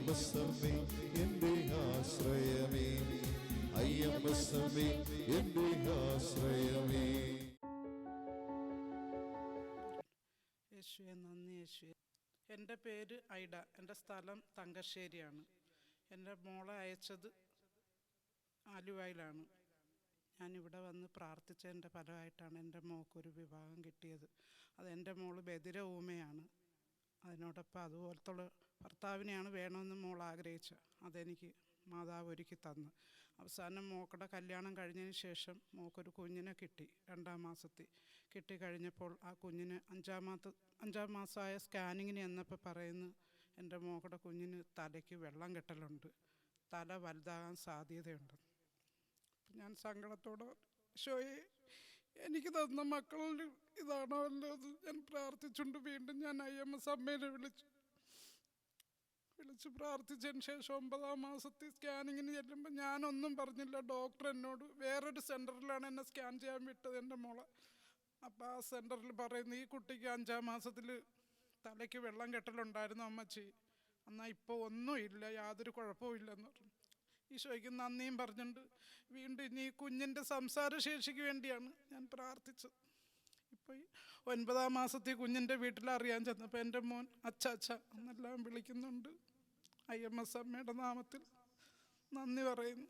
അയ്യമ്പസമ്മേ എന്റെ ആശ്രയമേ. അയ്യമ്പസമ്മേ എന്റെ ആശ്രയമേ. യേശുവെ നന്ദി യേശുവെ. എന്റെ പേര് ഐഡ. എന്റെ സ്ഥലം തങ്കശ്ശേരിയാണ്. എന്റെ മോളെ അയച്ചത് ആലുവയിലാണ്. ഞാനിവിടെ വന്ന് പ്രാർത്ഥിച്ചതിന്റെ ഫലമായിട്ടാണ് എന്റെ മോൾക്കൊരു വിവാഹം കിട്ടിയത്. അത് എന്റെ മോൾ ബദിര ഊമയാണ്. അതിനോടൊപ്പം അതുപോലത്തുള്ള ഭർത്താവിനെയാണ് വേണമെന്ന് മോൾ ആഗ്രഹിച്ചത്. അതെനിക്ക് മാതാവ് ഒരുക്കി തന്നു. അവസാനം മോക്കടെ കല്യാണം കഴിഞ്ഞതിന് ശേഷം മോക്കൊരു കുഞ്ഞിനെ കിട്ടി രണ്ടാം മാസത്തിൽ. കിട്ടിക്കഴിഞ്ഞപ്പോൾ ആ കുഞ്ഞിന് അഞ്ചാം മാസ അഞ്ചാം മാസമായ സ്കാനിങ്ങിന് എന്നപ്പോൾ പറയുന്നു എന്റെ മോക്കടെ കുഞ്ഞിന് തലയ്ക്ക് വെള്ളം കെട്ടലുണ്ട്. തല വലുതാകാൻ സാധ്യതയുണ്ട്. ഞാൻ സങ്കടത്തോടെ ഷോയെ എനിക്ക് തന്ന മക്കളുടെ ഇതാണോ അല്ലത്? ഞാൻ പ്രാർത്ഥിച്ചുകൊണ്ട് വീണ്ടും ഞാൻ ഐ എം എസ് അമ്മേനെ വിളിച്ചു. വിളിച്ച് പ്രാർത്ഥിച്ചതിന് ശേഷം ഒമ്പതാം മാസത്തിൽ സ്കാനിങ്ങിന് ചെല്ലുമ്പോൾ ഞാനൊന്നും പറഞ്ഞില്ല. ഡോക്ടർ എന്നോട് വേറൊരു സെന്ററിലാണ് എന്നെ സ്കാൻ ചെയ്യാൻ വിട്ടത് എന്റെ മോളെ. അപ്പോൾ ആ സെന്ററിൽ പറയുന്നു ഈ കുട്ടിക്ക് അഞ്ചാം മാസത്തിൽ തലയ്ക്ക് വെള്ളം കെട്ടലുണ്ടായിരുന്നു അമ്മച്ചി. എന്നാൽ ഇപ്പോൾ ഒന്നുമില്ല യാതൊരു കുഴപ്പവും ഇല്ലെന്ന് പറഞ്ഞു. ഈശോയ്ക്ക് നന്ദിയും പറഞ്ഞിട്ടുണ്ട് വീണ്ടും ഇനി കുഞ്ഞിന്റെ സംസാര സംസാരശേഷിക്ക് വേണ്ടിയാണ് ഞാൻ പ്രാർത്ഥിച്ചത്. ഇപ്പോൾ ഈ ഒൻപതാം മാസത്തെ കുഞ്ഞിന്റെ വീട്ടിൽ അറിയാൻ ചെന്നപ്പോൾ എന്റെ മോൻ അച്ചാച്ച എന്നെല്ലാം വിളിക്കുന്നുണ്ട്. ഐ എം എസ് അമ്മയുടെ നാമത്തിൽ നന്ദി പറയുന്നു.